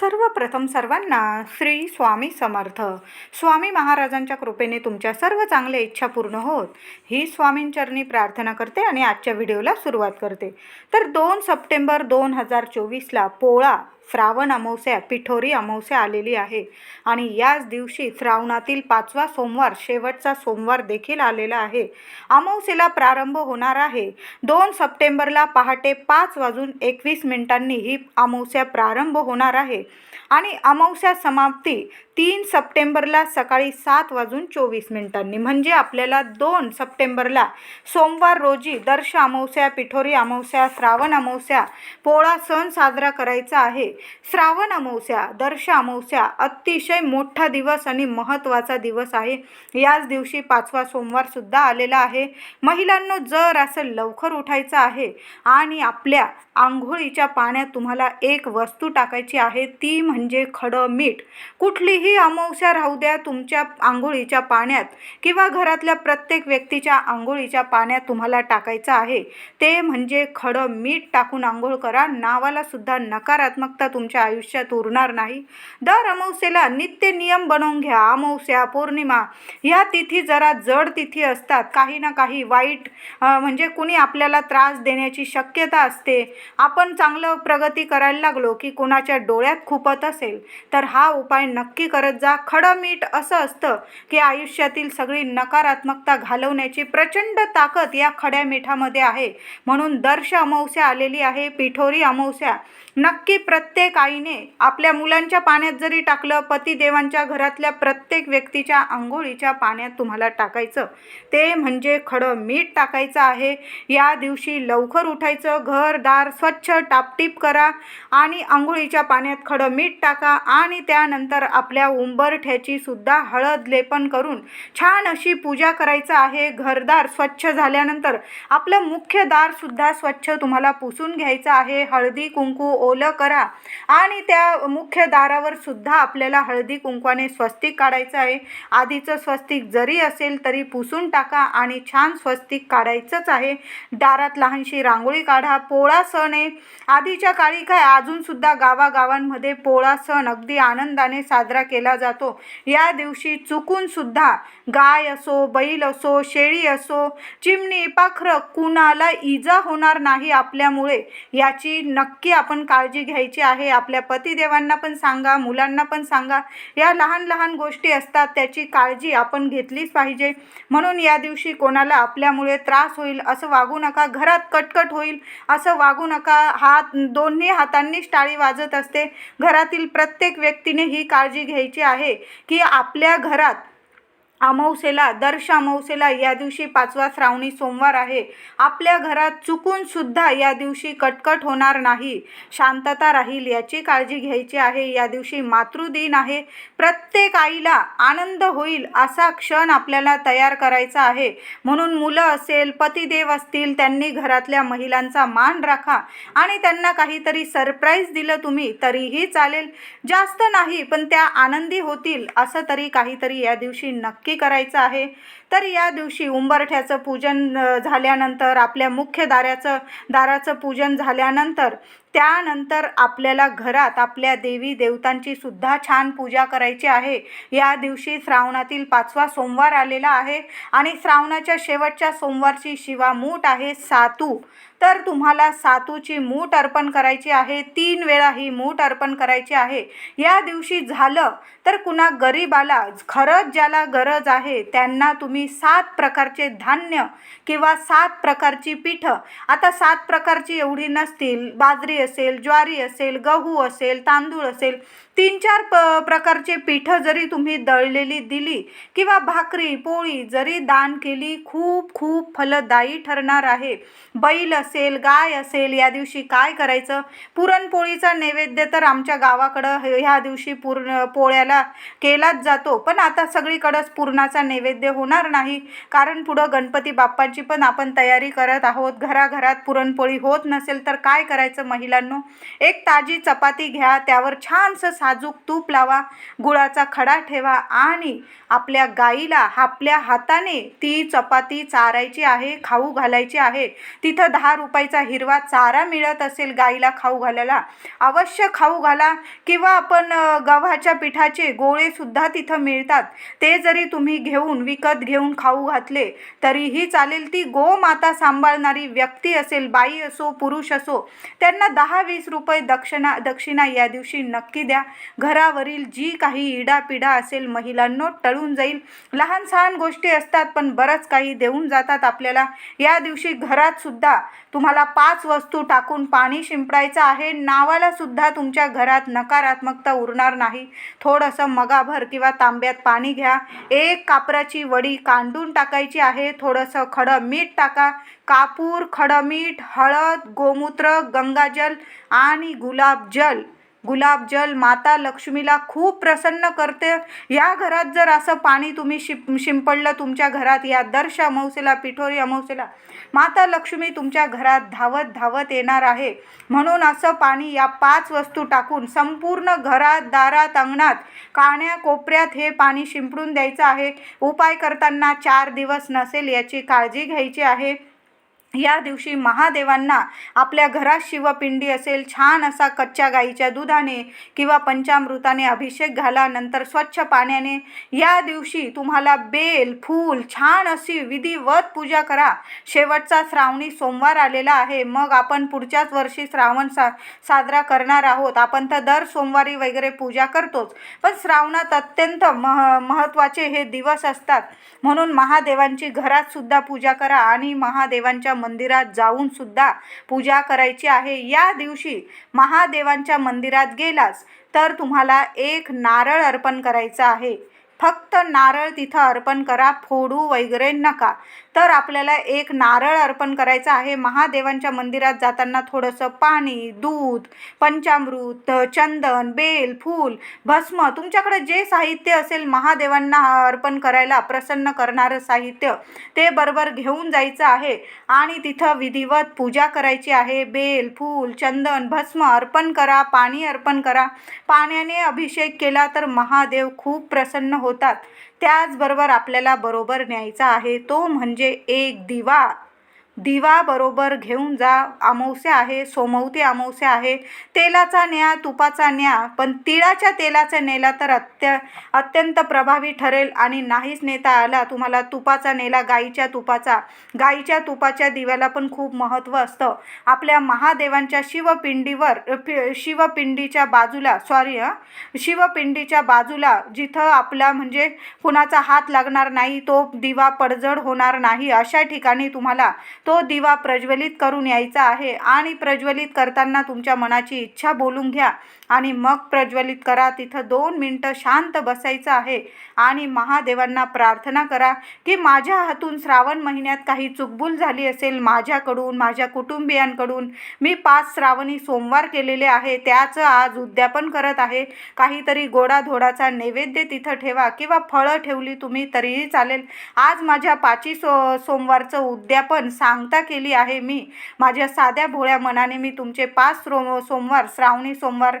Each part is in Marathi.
सर्वप्रथम सर्वांना श्री स्वामी समर्थ. स्वामी महाराजांच्या कृपेने तुमच्या सर्व चांगल्या इच्छा पूर्ण होत. ही स्वामींचरणी प्रार्थना करते आणि आजच्या व्हिडिओला सुरुवात करते. तर दोन सप्टेंबर दोन हजार चोवीसला पोळा श्रावण अमावस्या पिठोरी अमावस्या आलेली आहे. आणि याच दिवशी श्रावणातील पाचवा सोमवार शेवटचा सोमवार देखील आलेला आहे. अमावस्येला प्रारंभ होणार आहे. दोन सप्टेंबरला पहाटे पाच वाजून एकवीस मिनिटांनी ही अमावस्या प्रारंभ होणार आहे. आणि अमावस्या समाप्ती तीन सप्टेंबरला सकाळी सात वाजून चोवीस मिनिटांनी. म्हणजे आपल्याला दोन सप्टेंबरला सोमवार रोजी दर्श अमावस्या पिठोरी अमावस्या श्रावण अमावस्या पोळा सण साजरा करायचा आहे. श्रावण अमावस्या दर्श अमावस्या अतिशय मोठा दिवस आणि महत्त्वाचा दिवस आहे. याच दिवशी पाचवा सोमवारसुद्धा आलेला आहे. महिलांनो जर असं लवकर उठायचं आहे आणि आपल्या आंघोळीच्या पाण्यात तुम्हाला एक वस्तू टाकायची आहे ती म्हणजे खडं मीठ. कुठलीही अमावस्या राहू द्या तुमच्या आंघोळीच्या पाण्यात किंवा घरातल्या प्रत्येक व्यक्तीच्या आंघोळीच्या पाण्यात तुम्हाला टाकायचं आहे. ते म्हणजे खडं मीठ टाकून आंघोळ करा. नावाला सुद्धा नकारात्मकता तुमच्या आयुष्यात उरणार नाही. दर अमावस्येला नित्य नियम बनवून घ्या. अमावस्या पौर्णिमा ह्या तिथी जरा जड तिथी असतात. काही ना काही वाईट म्हणजे कुणी आपल्याला त्रास देण्याची शक्यता असते. आपण चांगलं प्रगती करायला लागलो की कोणाच्या डोळ्यात खुपत असेल. तर हा उपाय नक्की करत जा. खडं मीठ असं असतं की आयुष्यातील सगळी नकारात्मकता घालवण्याची प्रचंड ताकद या खड्या मिठामध्ये आहे. म्हणून दर्श अमावस्या आलेली आहे. पिठोरी अमावस्या नक्की प्रत्येक प्रत्येक आईने आपल्या मुलांच्या पाण्यात जरी टाकलं पतिदेवांच्या घरातल्या प्रत्येक व्यक्तीच्या आंघोळीच्या पाण्यात तुम्हाला टाकायचं. ते म्हणजे खडं मीठ टाकायचं आहे. या दिवशी लवकर उठायचं घर दार स्वच्छ टापटीप करा आणि आंघोळीच्या पाण्यात खडं मीठ टाका आणि त्यानंतर आपल्या उंबरठ्याची सुद्धा हळद लेपन करून छान अशी पूजा करायचं आहे. घरदार स्वच्छ झाल्यानंतर आपलं मुख्य दारसुद्धा स्वच्छ तुम्हाला पुसून घ्यायचं आहे. हळदी कुंकू ओलं करा. आणि त्या मुख्य दारावर सुद्धा आपल्याला हळदी कुंकवाने स्वस्तिक काढायचं आहे. आधीचं स्वस्तिक जरी असेल तरी पुसून टाका आणि छान स्वस्तिक काढायचंच आहे. दारात लहानशी रांगोळी काढा पोळा सण आहे. आधीच्या काळी काय अजूनसुद्धा गावागावांमध्ये पोळा सण अगदी आनंदाने साजरा केला जातो. या दिवशी चुकूनसुद्धा गाय असो बैल असो शेळी असो चिमणी पाखरं कुणाला इजा होणार नाही आपल्यामुळे याची नक्की आपण काळजी घ्यायची आहे. आपल्या पतिदेवांना पण सांगा मुलांना पण सांगा. या लहान लहान गोष्टी असतात त्याची काळजी आपण घेतलीच पाहिजे. म्हणून या दिवशी कोणाला आपल्यामुळे त्रास होईल असं वागू नका. घरात कटकट होईल असं वागू नका. हात दोन्ही हातांनीच टाळी वाजत असते. घरातील प्रत्येक व्यक्तीने ही काळजी घ्यायची आहे की आपल्या घरात अमावसेला दर्श अमावसेला या दिवशी पाचवा श्रावणी सोमवार आहे. आपल्या घरात चुकून सुद्धा या दिवशी कटकट होणार नाही. शांतता राहील याची काळजी घ्यायची आहे. या दिवशी मातृदिन आहे. प्रत्येक आईला आनंद होईल असा क्षण आपल्याला तयार करायचा आहे. म्हणून मुलं असेल पतिदेव असतील त्यांनी घरातल्या महिलांचा मान राखा आणि त्यांना काहीतरी सरप्राईज दिलं तुम्ही तरीही चालेल. जास्त नाही पण त्या आनंदी होतील असं तरी काहीतरी या दिवशी नक्की करायचं आहे. तर या दिवशी उंबरठ्याचं पूजन झाल्यानंतर आपल्या मुख्य दाराचं दाराचं पूजन झाल्यानंतर त्यानंतर आपल्याला घरात आपल्या देवी देवतांची सुद्धा छान पूजा करायची आहे. या दिवशी श्रावणातील पाचवा सोमवार आलेला आहे आणि श्रावणाच्या शेवटच्या सोमवारची शिवामूठ आहे सातू. तर तुम्हाला सातूची मूठ अर्पण करायची आहे तीन वेळा ही मूठ अर्पण करायची आहे. या दिवशी झालं तर कुणा गरीबाला खरंच ज्याला गरज आहे त्यांना तुम्ही सात प्रकारचे धान्य किंवा सात प्रकारची पिठं. आता सात प्रकारची एवढी नसतील. बाजरी असेल ज्वारी असेल गहू असेल तांदूळ असेल तीन चार प प्रकारचे पिठं जरी तुम्ही दळलेली दिली किंवा भाकरी पोळी जरी दान केली खूप खूप फलदायी ठरणार आहे. बैल असेल गाय असेल या दिवशी काय करायचं? पुरणपोळीचा नैवेद्य तर आमच्या गावाकडं ह्या दिवशी पूर्ण पोळ्याला केलाच जातो. पण आता सगळीकडंच पुरणाचा नैवेद्य होणार नाही. कारण पुढं गणपती बाप्पांची पण आपण तयारी करत आहोत. घराघरात पुरणपोळी होत नसेल तर काय करायचं महिलांनो? एक ताजी चपाती घ्या त्यावर छानसं साजूक तूप लावा गुळाचा खडा ठेवा आणि आपल्या गाईला आपल्या हाताने ती चपाती चारायची आहे खाऊ घालायची आहे. तिथं दहा रुपयाचा हिरवा चारा मिळत असेल गाईला खाऊ घालायला. अवश्य खाऊ घाला किंवा आपण गव्हाच्या पिठाचे गोळेसुद्धा तिथं मिळतात. ते जरी तुम्ही घेऊन विकत घेऊन खाऊ घातले तरीही चालेल ती गोमाता सांभाळणारी व्यक्ती असेल बाई असो पुरुष असो त्यांना दहा वीस रुपये दक्षिणा दक्षिणा या दिवशी नक्की द्या. घरावरील जी काही इडापिडा असेल महिलांनो टळून जाईल. लहान सहान गोष्टी असतात पण बरंच काही देऊन जातात आपल्याला. या दिवशी घरात सुद्धा तुम्हाला पाच वस्तू टाकून पाणी शिंपडायचं आहे. नावाला सुद्धा तुमच्या घरात नकारात्मकता उरणार नाही. थोडंसं मगाभर किंवा तांब्यात पाणी घ्या. एक कापराची वडी कांडून टाकायची आहे. थोडंसं खडं मीठ टाका. कापूर खडं मीठ हळद गोमूत्र गंगाजल आणि गुलाबजल गुलाबजल माता लक्ष्मीला खूप प्रसन्न करते. या घरात जर असं पाणी तुम्ही शिप शिंपडलं तुमच्या घरात या दर्श अमावस्येला पिठोरी अमावस्येला माता लक्ष्मी तुमच्या घरात धावत धावत येणार आहे. म्हणून असं पाणी या पाच वस्तू टाकून संपूर्ण घरात दारात अंगणात काण्या कोपऱ्यात हे पाणी शिंपडून द्यायचं आहे. उपाय करताना चार दिवस नसेल याची काळजी घ्यायची आहे. या दिवशी महादेवांना आपल्या घरात शिवपिंडी असेल छान असा कच्च्या गाईच्या दुधाने किंवा पंचामृताने अभिषेक घाला नंतर स्वच्छ पाण्याने या दिवशी तुम्हाला बेल फूल छान अशी विधिवत पूजा करा. शेवटचा श्रावणी सोमवार आलेला आहे. मग आपण पुढच्याच वर्षी श्रावण सा साजरा करणार आहोत. आपण तर दर सोमवारी वगैरे पूजा करतोच. पण श्रावणात अत्यंत मह महत्त्वाचे हे दिवस असतात. म्हणून महादेवांची घरातसुद्धा पूजा करा आणि महादेवांच्या मंदिरात जाऊन सुद्धा पूजा करायची आहे. या दिवशी महादेवांच्या मंदिरात गेलास तर तुम्हाला एक नारळ अर्पण करायचा आहे. फक्त नारळ तिथं अर्पण करा फोडू वगैरे नका. तर आपल्याला एक नारळ अर्पण करायचं आहे. महादेवांच्या मंदिरात जाताना थोडंसं पाणी दूध पंचामृत चंदन बेल फूल भस्म तुमच्याकडे जे साहित्य असेल महादेवांना अर्पण करायला प्रसन्न करणारं साहित्य ते बरोबर घेऊन जायचं आहे. आणि तिथं विधिवत पूजा करायची आहे. बेल फूल चंदन भस्म अर्पण करा पाणी अर्पण करा. पाण्याने अभिषेक केला तर महादेव खूप प्रसन्न होतात. त्याचबरोबर आपल्याला बरोबर न्यायचा आहे. तो म्हणजे एक दिवा. दिवा बरोबर घेऊन जा अमावस्या आहे सोमवती अमावस्या आहे तेलाचा न्या तुपाचा न्या पण तिळाच्या तेलाचा नेला तर अत्य अत्यंत प्रभावी ठरेल आणि नाहीच नेता आला तुम्हाला तुपाचा नेला गाईच्या तुपाचा. गाईच्या तुपाच्या दिव्याला पण खूप महत्त्व असतं. आपल्या महादेवांच्या शिवपिंडीवर शिवपिंडीच्या बाजूला सॉरी हां शिवपिंडीच्या बाजूला जिथं आपला म्हणजे कुणाचा हात लागणार नाही तो दिवा पडझड होणार नाही अशा ठिकाणी तुम्हाला तो दिवा प्रज्वलित करून यायचा आहे आणि प्रज्वलित करताना तुमच्या मनाची इच्छा बोलून घ्या. आणि मग प्रज्वलित करा. तिथं दोन मिनटं शांत बसायचं आहे आणि महादेवांना प्रार्थना करा की माझ्या हातून श्रावण महिन्यात काही चुकबुल झाली असेल माझ्याकडून माझ्या कुटुंबियांकडून. मी पाच श्रावणी सोमवार केलेले आहे. त्याचं आज उद्यापन करत आहे. काहीतरी गोडाधोडाचा नैवेद्य तिथं ठेवा किंवा फळं ठेवली तुम्ही तरीही चालेल. आज माझ्या पाची सो सोमवारचं उद्यापन सांगता केली आहे मी. माझ्या साध्या भोळ्या मनाने मी तुमचे पाच सोमवार श्रावणी सोमवार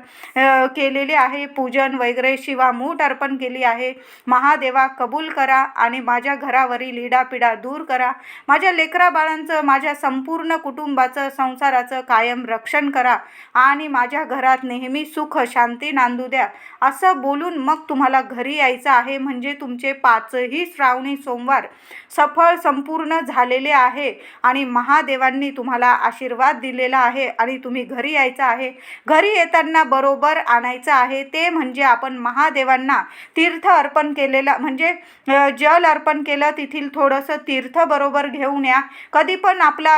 केलेले आहे. पूजन वगैरे शिवामूठ अर्पण केली आहे. महादेवा कबूल करा आणि माझ्या घरावरील इडापिडा दूर करा. माझ्या लेकरा बाळांचं माझ्या संपूर्ण कुटुंबाचं संसाराचं कायम रक्षण करा आणि माझ्या घरात नेहमी सुख शांती नांदू द्या. असं बोलून मग तुम्हाला घरी यायचं आहे. म्हणजे तुमचे पाचही श्रावणी सोमवार सफळ संपूर्ण झालेले आहे आणि महादेवांनी तुम्हाला आशीर्वाद दिलेला आहे आणि तुम्ही घरी यायचं आहे. घरी येताना बरोबर बरोबर आणायचं आहे ते म्हणजे आपण महादेवांना तीर्थ अर्पण केलेलं म्हणजे जल अर्पण केलं तिथील थोडंसं तीर्थ बरोबर घेऊन या. कधी पण आपला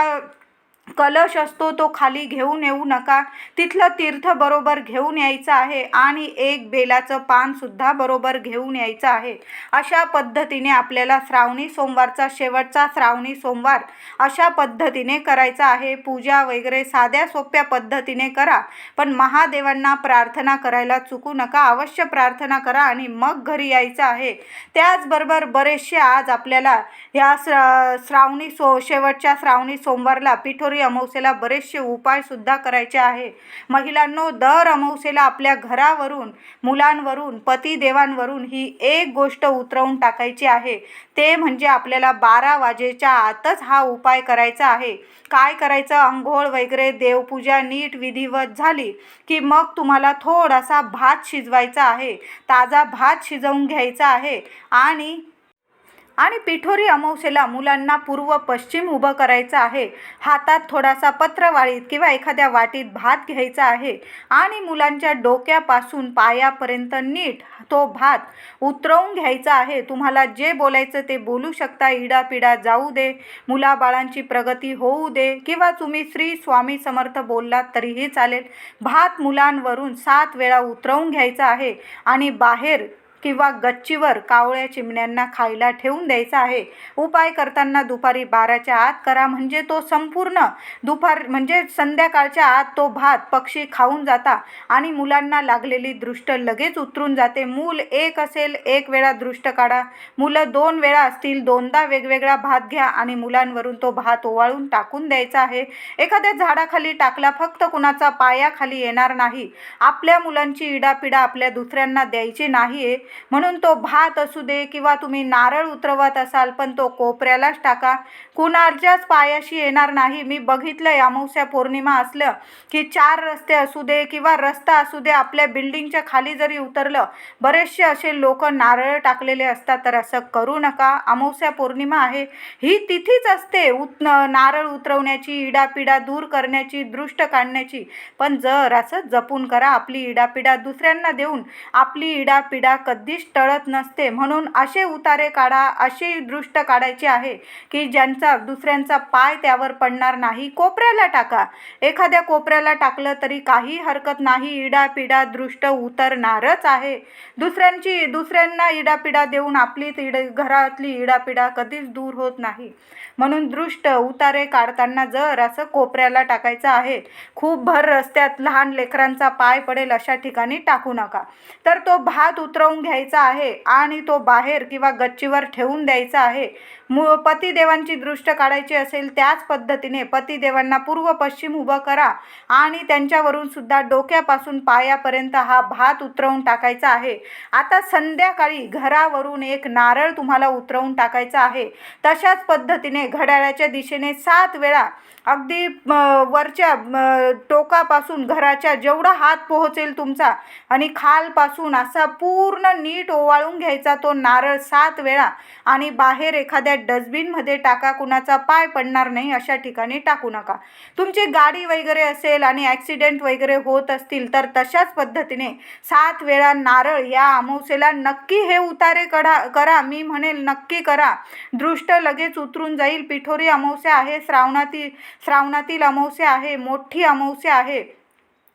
कलश असतो तो खाली घेऊन येऊ नका. तिथलं तीर्थ बरोबर घेऊन यायचं आहे आणि एक बेलाचं पानसुद्धा बरोबर घेऊन यायचं आहे. अशा पद्धतीने आपल्याला श्रावणी सोमवारचा शेवटचा श्रावणी सोमवार अशा पद्धतीने करायचा आहे. पूजा वगैरे साध्या सोप्या पद्धतीने करा पण महादेवांना प्रार्थना करायला चुकू नका. अवश्य प्रार्थना करा आणि मग घरी यायचं आहे. त्याचबरोबर बरेचसे आज आपल्याला ह्या श्रा श्रावणी सो शेवटच्या श्रावणी सोमवारला पिठोरी अमावस्येला बरेचसे उपायसुद्धा करायचे आहे. महिलांनो दर अमावस्येला आपल्या घरावरून मुलांवरून पतिदेवांवरून ही एक गोष्ट उतरवून टाकायची आहे. ते म्हणजे आपल्याला बारा वाजेच्या आतच हा उपाय करायचा आहे. काय करायचं? अंघोळ वगैरे देवपूजा नीट विधिवत झाली की मग तुम्हाला थोडासा भात शिजवायचा आहे. ताजा भात शिजवून घ्यायचा आहे. आणि आणि पिठोरी अमावस्येला मुलांना पूर्व पश्चिम उभं करायचं आहे. हातात थोडासा पत्रवाळीत किंवा एखाद्या वाटीत भात घ्यायचा आहे आणि मुलांच्या डोक्यापासून पायापर्यंत नीट तो भात उतरवून घ्यायचा आहे. तुम्हाला जे बोलायचं ते बोलू शकता. इडापिडा जाऊ दे मुलाबाळांची प्रगती होऊ दे किंवा तुम्ही श्री स्वामी समर्थ बोललात तरीही चालेल. भात मुलांवरून सात वेळा उतरवून घ्यायचा आहे आणि बाहेर किंवा गच्चीवर कावळ्या चिमण्यांना खायला ठेवून द्यायचा आहे. उपाय करताना दुपारी बाराच्या आत करा म्हणजे तो संपूर्ण दुपार म्हणजे संध्याकाळच्या आत तो भात पक्षी खाऊन जाता आणि मुलांना लागलेली दृष्ट लगेच उतरून जाते. मूल एक असेल एक वेळा दृष्ट काढा. मुलं दोन वेळा असतील दोनदा वेगवेगळा भात घ्या आणि मुलांवरून तो भात ओवाळून टाकून द्यायचा आहे. एखाद्या झाडाखाली टाकला फक्त कुणाचा पायाखाली येणार नाही. आपल्या मुलांची इडापिडा आपल्या दुसऱ्यांना द्यायची नाही आहे म्हणून तो भात असू दे किंवा तुम्ही नारळ उतरवत असाल पण तो कोपऱ्यालाच टाका. कुणाच्याच पायाशी येणार नाही. मी बघितलं अमावस्या पौर्णिमा असलं की चार रस्ते असू दे किंवा रस्ता असू दे आपल्या बिल्डिंगच्या खाली जरी उतरलं बरेचसे असे लोक नारळ टाकलेले असतात. तर असं करू नका. अमावस्या पौर्णिमा आहे. ही तिथीच असते. उत नारळ उतरवण्याची इडापिडा दूर करण्याची दृष्ट काढण्याची. पण जर असं जपून करा आपली इडापिडा दुसऱ्यांना देऊन आपली इडापिडा अगदीच टळत नसते. म्हणून असे उतारे काढा अशी दृष्ट काढायची आहे की ज्यांचा दुसऱ्यांचा पाय त्यावर पडणार नाही कोपऱ्याला टाका. एखाद्या कोपऱ्याला टाकलं तरी काही हरकत नाही इडापिडा दृष्ट उतरणारच आहे. दुसऱ्यांची दुसऱ्यांना इडापिडा देऊन आपली इड घरातली इडापिडा कधीच दूर होत नाही. म्हणून दृष्ट उतारे काढताना जर असं कोपऱ्याला टाकायचं आहे खूप भर रस्त्यात लहान लेकरांचा पाय पडेल अशा ठिकाणी टाकू नका. तर तो भात उतरवून घ्या. घ्यायचा आहे आणि तो बाहेर किंवा गच्चीवर ठेवून द्यायचा आहे. मु पतिदेवांची दृष्ट काढायची असेल त्याच पद्धतीने पतिदेवांना पूर्व पश्चिम उभं करा आणि त्यांच्यावरून सुद्धा डोक्यापासून पायापर्यंत हा भात उतरवून टाकायचा आहे. आता संध्याकाळी घरावरून एक नारळ तुम्हाला उतरवून टाकायचा आहे. तशाच पद्धतीने घड्याळाच्या दिशेने सात वेळा अगदी वरच्या टोकापासून घराच्या जेवढा हात पोहोचेल तुमचा आणि खालपासून असा पूर्ण नीट ओवाळून घ्यायचा तो नारळ सात वेळा आणि बाहेर एखाद्या डस्टबिनमध्ये टाका कुणाचा पाय पडणार नाही अशा ठिकाणी टाकू नका. तुमची गाडी वगैरे असेल आणि ॲक्सिडेंट वगैरे होत असतील तर तशाच पद्धतीने सात वेळा नारळ या अमावस्येला नक्की हे उतारे कढा करा. मी म्हणेल नक्की करा. दृष्ट लगेच उतरून जाईल. पिठोरी अमावस्या आहे श्रावणातील श्रावणातील अमावस्या आहे मोठी अमावस्या आहे.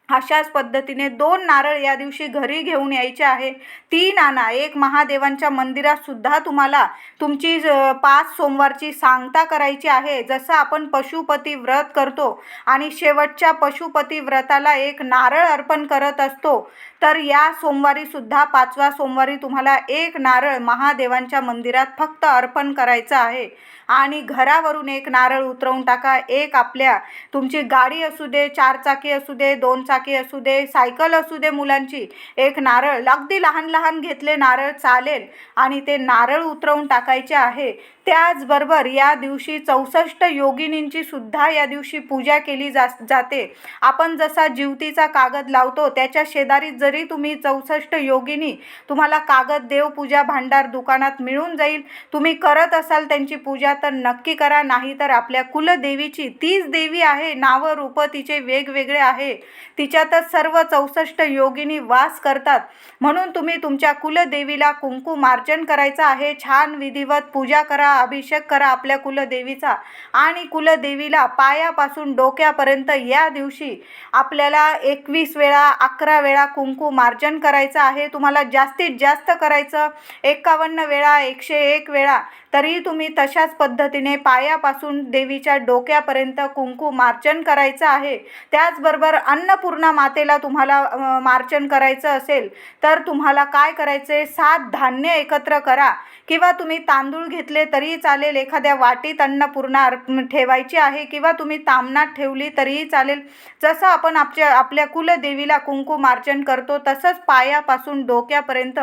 अशाच पद्धतीने दोन नारळ या दिवशी घरी घेऊन यायचे आहे. तीन आणा एक महादेवांच्या मंदिरात सुद्धा तुम्हाला तुमची पाच सोमवारची सांगता करायची आहे. जसं आपण पशुपती व्रत करतो आणि शेवटच्या पशुपती व्रताला एक नारळ अर्पण करत असतो तर या सोमवारी सुद्धा पाचवा सोमवारी तुम्हाला एक नारळ महादेवांच्या मंदिरात फक्त अर्पण करायचं आहे. आणि घरावरून एक नारळ उतरवून टाका. एक आपल्या तुमची गाडी असू दे चार चाकी असू दे दोन चाकी असू दे सायकल असू दे मुलांची एक नारळ अगदी लहान लहान घेतले नारळ चालेल आणि ते नारळ उतरवून टाकायचे आहे. त्याचबरोबर या दिवशी चौसष्ट योगिनींची सुद्धा या दिवशी पूजा केली जा जाते. आपण जसा जीवतीचा कागद लावतो त्याच्या शेजारी जरी तुम्ही चौसष्ट योगिनी तुम्हाला कागद देवपूजा भांडार दुकानात मिळून जाईल. तुम्ही करत असाल त्यांची पूजा तर नक्की करा नाही तर आपल्या कुलदेवीची तीच देवी आहे नावं रूपं तिचे वेगवेगळे आहे. तिच्यातच सर्व चौसष्ट योगिनी वास करतात. म्हणून तुम्ही तुमच्या कुलदेवीला कुंकुमार्जन करायचं आहे. छान विधिवत पूजा करा. अभिषेक करा आपल्या कुलदेवीचा. आणि कुलदेवीला पायापासून डोक्यापर्यंत या दिवशी आपल्याला एकवीस वेळा अकरा वेळा कुंकू मार्जन करायचं आहे. तुम्हाला जास्तीत जास्त करायचं. एकावन्न वेळा एकशे एक वेळा. तरी तुम्ही तशाच पद्धतीने पायापासून देवीच्या डोक्यापर्यंत कुंकू मार्जन करायचं आहे. त्याचबरोबर अन्नपूर्णा मातेला तुम्हाला मार्चन करायचं असेल तर तुम्हाला काय करायचं? आहे सात धान्य एकत्र करा. किंवा तुम्ही तांदूळ घेतले तरी चालेल. एखाद्या वाटीत अन्नपूर्णा अर्प ठेवायची आहे किंवा तुम्ही तामणात ठेवली तरीही चालेल. जसं आपण आपल्या आपल्या कुलदेवीला कुंकू मार्चन करतो तसंच पायापासून डोक्यापर्यंत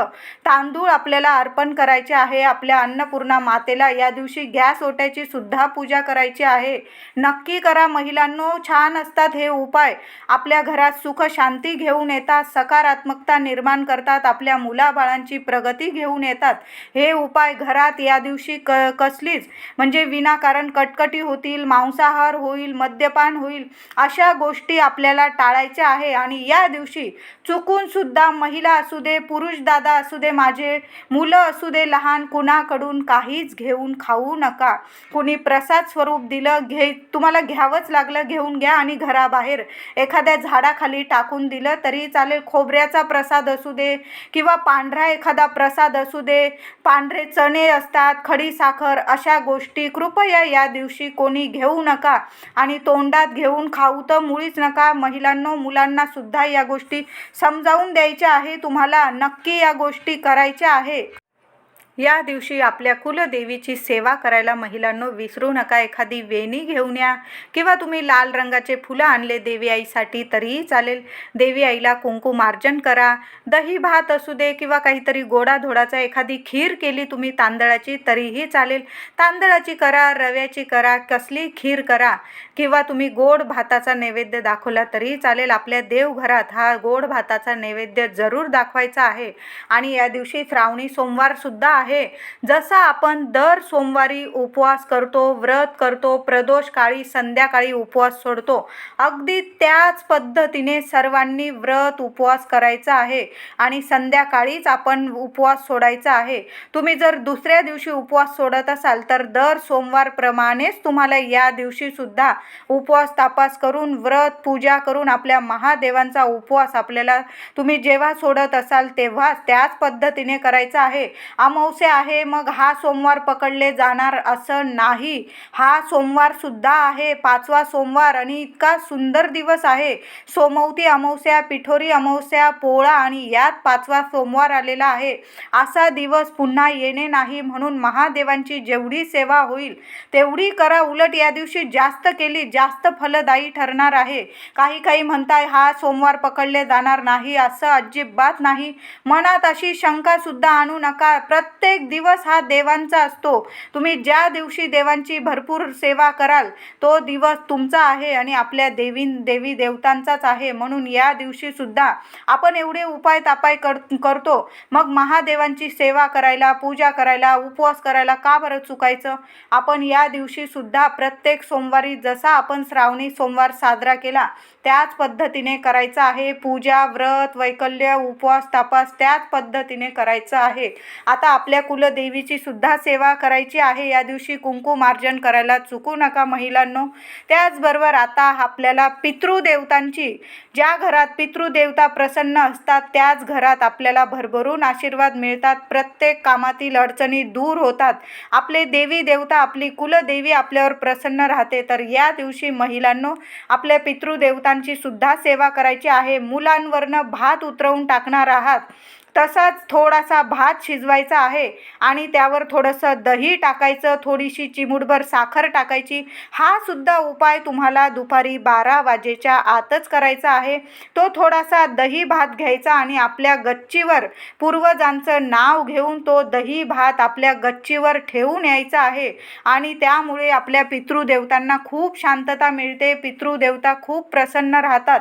तांदूळ आपल्याला अर्पण करायचे आहे. आपल्या अन्नपूर्णा मा मातेला या दिवशी गॅस ओट्याची सुद्धा पूजा करायची आहे. नक्की करा महिलांनो छान असतात हे उपाय. आपल्या घरात सुख शांती घेऊन येतात सकारात्मकता निर्माण करतात आपल्या मुलाबाळांची प्रगती घेऊन येतात. हे उपाय घरात या दिवशी क कसलीच म्हणजे विनाकारण कटकटी होतील मांसाहार होईल मद्यपान होईल अशा गोष्टी आपल्याला टाळायच्या आहे. आणि या दिवशी चुकून सुद्धा महिला असू दे पुरुष दादा असू दे माझे मुलं असू दे लहान कुणाकडून काहीच घेऊन खाऊ नका. कुणी प्रसाद स्वरूप दिलं घे तुम्हाला घ्यावंच लागलं घेऊन घ्या आणि घराबाहेर. एखाद्या झाडाखाली टाकून दिलं तरी चालेल. खोबऱ्याचा प्रसाद असू दे किंवा पांढरा एखादा प्रसाद असू दे पांढरे चणे असतात खडी साखर अशा गोष्टी कृपया या दिवशी कोणी घेऊ नका. आणि तोंडात घेऊन खाऊ तर मुळीच नका. महिलांनो मुलांना सुद्धा या गोष्टी समजावून द्यायच्या आहे. तुम्हाला नक्की या गोष्टी करायच्या आहे. या दिवशी आपल्या कुलदेवीची सेवा करायला महिलांनो विसरू नका. एखादी वेणी घेऊन या किंवा तुम्ही लाल रंगाचे फुलं आणले देवी आईसाठी तरीही चालेल. देवी आईला कुंकू मार्जन करा. दही भात असू दे किंवा काहीतरी गोडाधोडाचा एखादी खीर केली तुम्ही तांदळाची तरीही चालेल. तांदळाची करा रव्याची करा कसली खीर करा किंवा तुम्ही गोड भाताचा नैवेद्य दाखवला तरीही चालेल. आपल्या देवघरात हा गोड भाताचा नैवेद्य जरूर दाखवायचा आहे. आणि या दिवशी श्रावणी सोमवारसुद्धा आहे. आहे. जसा आपण दर सोमवारी उपवास करतो व्रत करतो प्रदोष काळी संध्याकाळी उपवास सोडतो अगदी त्याच पद्धतीने सर्वांनी व्रत उपवास करायचा आहे आणि संध्याकाळीच आपण उपवास सोडायचा आहे. तुम्ही जर दुसऱ्या दिवशी उपवास सोडत असाल तर दर सोमवारप्रमाणेच तुम्हाला या दिवशीसुद्धा उपवास तापास करून व्रत पूजा करून आपल्या महादेवांचा उपवास आपल्याला तुम्ही जेव्हा सोडत असाल तेव्हा त्याच पद्धतीने करायचं आहे. अमावस्या आहे मग हा सोमवार पकडले जाणार असं नाही. हा सोमवार सुद्धा आहे पाचवा सोमवार आणि इतका सुंदर दिवस आहे. सोमवती अमावस्या पिठोरी अमावस्या पोळा आणि यात पाचवा सोमवार आलेला आहे. असा दिवस पुन्हा येणे नाही म्हणून महादेवांची जेवढी सेवा होईल तेवढी करा उलट या दिवशी जास्त केली जास्त फलदायी ठरणार आहे. काही काही म्हणताय हा सोमवार पकडले जाणार नाही असं अजिबात नाही. मनात अशी शंका सुद्धा आणू नका. प्रत्येक प्रत्येक दिवस हा देवांचा असतो. तुम्ही ज्या दिवशी देवांची भरपूर सेवा कराल तो दिवस तुमचा आहे आणि आपल्या देवी देवी देवतांचाच आहे. म्हणून या दिवशी सुद्धा आपण एवढे उपाय तापाय कर करतो. मग महादेवांची सेवा करायला पूजा करायला उपवास करायला का बरं चुकायचं? आपण या दिवशी सुद्धा प्रत्येक सोमवारी जसा आपण श्रावणी सोमवार साजरा केला त्याच पद्धतीने करायचं आहे. पूजा व्रत वैकल्य उपवास तापास त्याच पद्धतीने करायचं आहे. आता आपल्या कुलदेवीची सुद्धा सेवा करायची आहे. या दिवशी कुंकू मार्जन करायला चुकू नका महिलांनो. त्याचबरोबर आता आपल्याला पितृदेवतांची ज्या घरात पितृदेवता प्रसन्न असतात त्याच घरात आपल्याला भरभरून आशीर्वाद मिळतात. प्रत्येक कामातील अडचणी दूर होतात. आपले देवी देवता आपली कुलदेवी आपल्यावर प्रसन्न राहते. तर या दिवशी महिलांनो आपल्या पितृदेवतांची सुद्धा सेवा करायची आहे. मुलांवरनं भात उतरवून टाकणार आहात. तसाच थोडासा भात शिजवायचा आहे आणि त्यावर थोडंसं दही टाकायचं थोडीशी चिमूटभर साखर टाकायची. हा सुद्धा उपाय तुम्हाला दुपारी बारा वाजेच्या आतच करायचा आहे. तो थोडासा दही भात घ्यायचा आणि आपल्या गच्चीवर पूर्वजांचं नाव घेऊन तो दही भात आपल्या गच्चीवर ठेवून यायचा आहे. आणि त्यामुळे आपल्या पितृदेवतांना खूप शांतता मिळते पितृदेवता खूप प्रसन्न राहतात.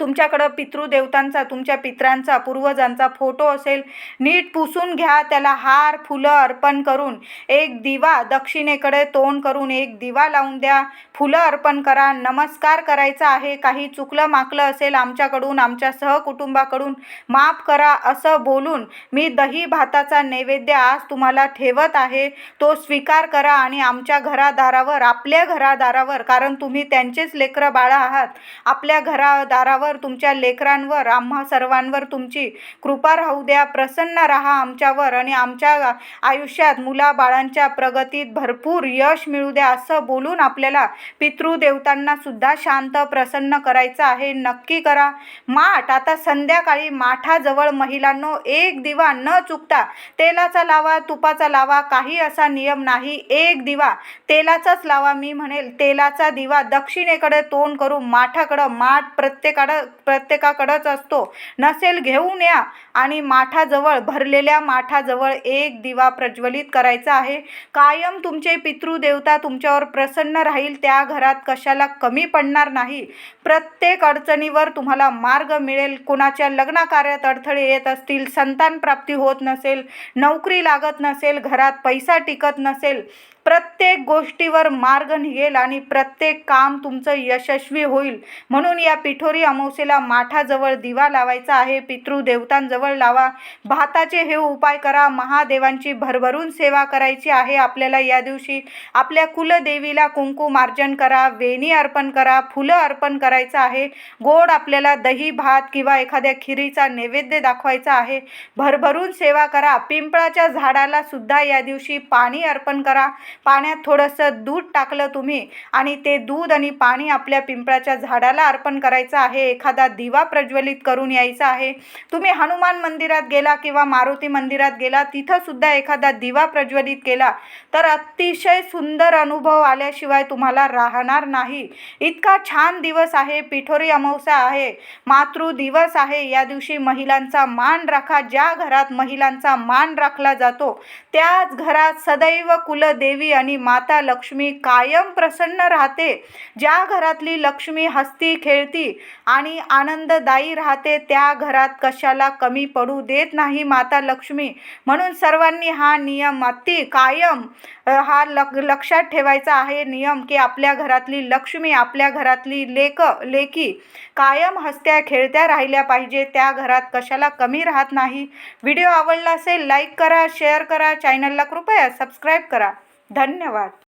तुमच्याकडं पितृदेवतांचा तुमच्या पित्रांचा पूर्वजांचा फोटो असेल नीट पुसून घ्या त्याला हार फुलं अर्पण करून. एक दिवा दक्षिणेकडे तोंड करून एक दिवा लावून द्या. फुलं अर्पण करा नमस्कार करायचा आहे काही चुकलं माकलं असेल आमच्याकडून आमच्या सहकुटुंबाकडून माफ करा असं बोलून मी दही भाताचा नैवेद्य आज तुम्हाला ठेवत आहे. तो स्वीकार करा आणि आमच्या घरादारावर आपल्या घरादारावर कारण तुम्ही त्यांचेच लेकरं बाळं आहात. आपल्या घरादारावर तुमच्या लेकरांवर आम्हा सर्वांवर तुमची कृपा राहू द्या. प्रसन्न राहा आमच्यावर आणि आमच्या आयुष्यात मुलाबाळांच्या प्रगतीत भरपूर यश मिळू द्या असं बोलून आपल्याला पितृदेवतांना सुद्धा शांत प्रसन्न करायचं आहे. नक्की करा. माठ आता संध्याकाळी माठाजवळ महिलांनो एक दिवा न चुकता तेलाचा लावा तुपाचा लावा काही असा नियम नाही. एक दिवा तेलाचाच लावा मी म्हणेल तेलाचा दिवा दक्षिणेकडे तोंड करून माठाकडं माठ प्रत्येकाकडं प्रत्येकाकडंच असतो. नसेल घेऊन या आणि माठाजवळ भरलेल्या माठाजवळ एक दिवा प्रज्वलित करायचा आहे. कायम तुमचे पितृदेवता तुमच्यावर प्रसन्न राहील. त्या घरात कशाला कमी पडणार नाही. प्रत्येक अडचणीवर तुम्हाला मार्ग मिळेल. कुणाच्या लग्नकार्यात अडथळे येत असतील संतान प्राप्ती होत नसेल नोकरी लागत नसेल घरात पैसा टिकत नसेल प्रत्येक गोष्टीवर मार्ग निघेल आणि प्रत्येक काम तुमचं यशस्वी होईल. म्हणून या पिठोरी अमावस्येला माठाजवळ दिवा लावायचा आहे पितृदेवतांजवळ लावा. भाताचे हे उपाय करा महादेवांची भरभरून सेवा करायची आहे आपल्याला या दिवशी. आपल्या कुलदेवीला कुंकुमार्जन करा वेणी अर्पण करा फुलं अर्पण करायचं आहे. गोड आपल्याला दही भात किंवा एखाद्या खिरीचा नैवेद्य दाखवायचा आहे. भरभरून सेवा करा पिंपळाच्या झाडाला सुद्धा या दिवशी पाणी अर्पण करा. पाण्यात थोडंसं दूध टाकलं तुम्ही आणि ते दूध आणि पाणी आपल्या पिंपळाच्या झाडाला अर्पण करायचं आहे. एखादा दिवा प्रज्वलित करून यायचा आहे. तुम्ही हनुमान मंदिरात गेला किंवा मारुती मंदिरात गेला तिथं सुद्धा एखादा दिवा प्रज्वलित केला तर अतिशय सुंदर अनुभव आल्याशिवाय तुम्हाला राहणार नाही. इतका छान दिवस आहे पिठोरी अमावस्या आहे मातृ दिवस आहे. या दिवशी महिलांचा मान राखा ज्या घरात महिलांचा मान राखला जातो त्याच घरात सदैव कुलदेवी आणि माता लक्ष्मी कायम प्रसन्न राहते. ज्या घरातली लक्ष्मी हस्ती खेळती आणि आनंददायी राहते त्या घरात कशाला कमी पडू देत नाही माता लक्ष्मी. म्हणून सर्वांनी हा नियम अति कायम हा लक लक्षात ठेवायचा आहे नियम की आपल्या घरातली लक्ष्मी आपल्या घरातली लेक लेकी कायम हसत्या खेळत्या राहिल्या पाहिजे त्या घरात कशाला कमी राहत नाही. व्हिडिओ आवडला असेल लाईक करा शेअर करा चॅनलला कृपया सबस्क्राईब करा. धन्यवाद.